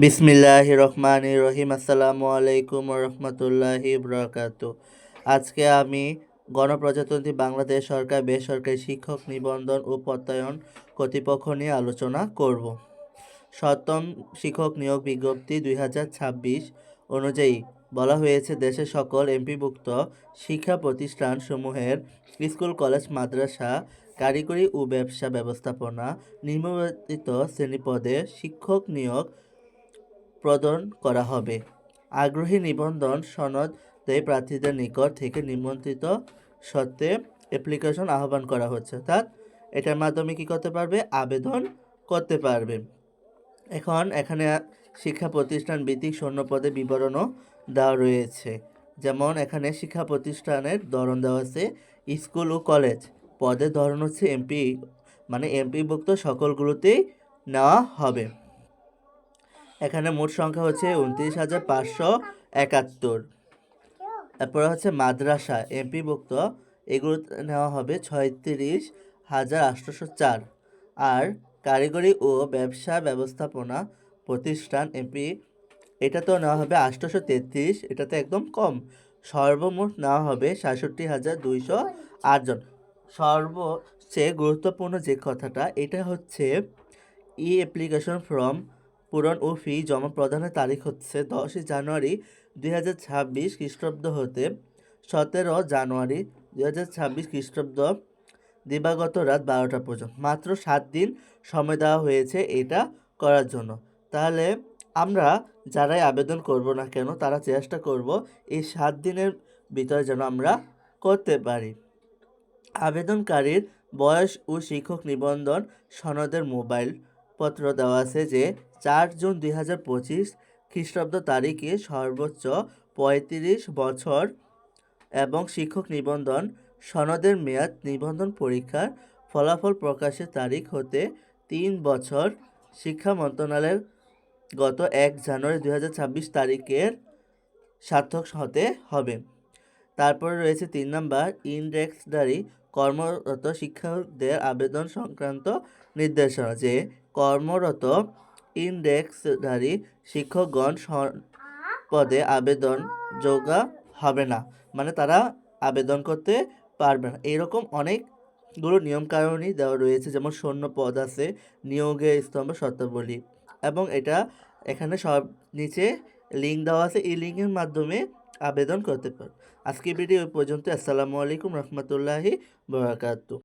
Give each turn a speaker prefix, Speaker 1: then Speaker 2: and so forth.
Speaker 1: বিসমিল্লাহ রহমান রহিম। আসসালামু আলাইকুম রহমতুল্লাহি বরকাত। আজকে আমি গণপ্রজাতন্ত্রী বাংলাদেশ সরকার বেসরকারি শিক্ষক নিবন্ধন ও প্রত্যয়ন কর্তৃপক্ষ নিয়ে আলোচনা করব। সপ্তম শিক্ষক নিয়োগ বিজ্ঞপ্তি দুই হাজার ছাব্বিশ অনুযায়ী বলা হয়েছে, দেশের সকল এমপিভুক্ত শিক্ষা প্রতিষ্ঠানসমূহের স্কুল, কলেজ, মাদ্রাসা, কারিগরি ও ব্যবসা ব্যবস্থাপনা নিম্নবর্তিত শ্রেণীপদে শিক্ষক নিয়োগ প্রদান করা হবে। আগ্রহী নিবন্ধন সনদ প্রার্থীদের নিকট থেকে নিমন্ত্রিত সত্ত্বে অ্যাপ্লিকেশন আহ্বান করা হচ্ছে। অর্থাৎ এটার মাধ্যমে কি করতে পারবে? আবেদন করতে পারবে। এখন এখানে শিক্ষা প্রতিষ্ঠান ভিত্তিক শূন্যপদে বিবরণও দেওয়া রয়েছে। যেমন এখানে শিক্ষা প্রতিষ্ঠানের ধরন দেওয়া আছে, স্কুল ও কলেজ। পদের ধরন হচ্ছে এমপি মানে এমপিভুক্ত সকলগুলোতেই নেওয়া হবে। এখানে মোট সংখ্যা হচ্ছে উনত্রিশ হাজার পাঁচশো একাত্তর। তারপরে হচ্ছে মাদ্রাসা এমপিভুক্ত এগুলো নেওয়া হবে ছয়ত্রিশ হাজার আটশোশো চার। আর কারিগরি ও ব্যবসা ব্যবস্থাপনা প্রতিষ্ঠান, এমপি, এটা তো নেওয়া হবে আটশোশো তেত্রিশ, এটাতে একদম কম। সর্বমোট নেওয়া হবে সাতষট্টি হাজার দুইশো আটজন। সর্বচেয়ে গুরুত্বপূর্ণ যে কথাটা, এটা হচ্ছে ই অ্যাপ্লিকেশন ফর্ম পূরণ ও ফি জমা প্রদানের তারিখ হচ্ছে দশই জানুয়ারি দুই হাজার ছাব্বিশ খ্রিস্টাব্দ হতে সতেরো জানুয়ারি দুই হাজার ছাব্বিশ খ্রিস্টাব্দ, দিবাগত রাত বারোটা পর্যন্ত। মাত্র সাত দিন সময় দেওয়া হয়েছে এটা করার জন্য। তাহলে আমরা যারাই আবেদন করব না কেন, তারা চেষ্টা করব এই সাত দিনের ভিতরে যেন আমরা করতে পারি। আবেদনকারীর বয়স ও শিক্ষক নিবন্ধন সনদের মোবাইল পত্র দেওয়া আছে যে চার জুন দুই হাজার পঁচিশ খ্রিস্টাব্দ তারিখে সর্বোচ্চ পঁয়ত্রিশ বছর এবং শিক্ষক নিবন্ধন সনদের মেয়াদ নিবন্ধন পরীক্ষার ফলাফল প্রকাশের তারিখ হতে তিন বছর। শিক্ষা মন্ত্রণালয়ের গত এক জানুয়ারি দুই হাজার ছাব্বিশ তারিখের সার্থক হতে হবে। তারপরে রয়েছে তিন নম্বর ইন্ডেক্সদারি কর্মরত শিক্ষকদের আবেদন সংক্রান্ত নির্দেশনা যে কর্মরত ইন্ডেক্সধারী শিক্ষকগণ পদে আবেদন যোগা হবে না। মানে তারা আবেদন করতে পারবে না। এরকম অনেকগুলো নিয়মকানুনই দেওয়া রয়েছে। যেমন শূন্য পদ আছে নিয়োগের স্তম্ভ শর্তাবলী। এবং এটা এখানে সব নিচে লিঙ্ক দেওয়া আছে। এই লিঙ্কের মাধ্যমে আবেদন করতে পারো। আজকে ভিডিও পর্যন্ত। আসসালামু আলাইকুম রহমতুল্লাহি বরাকাতু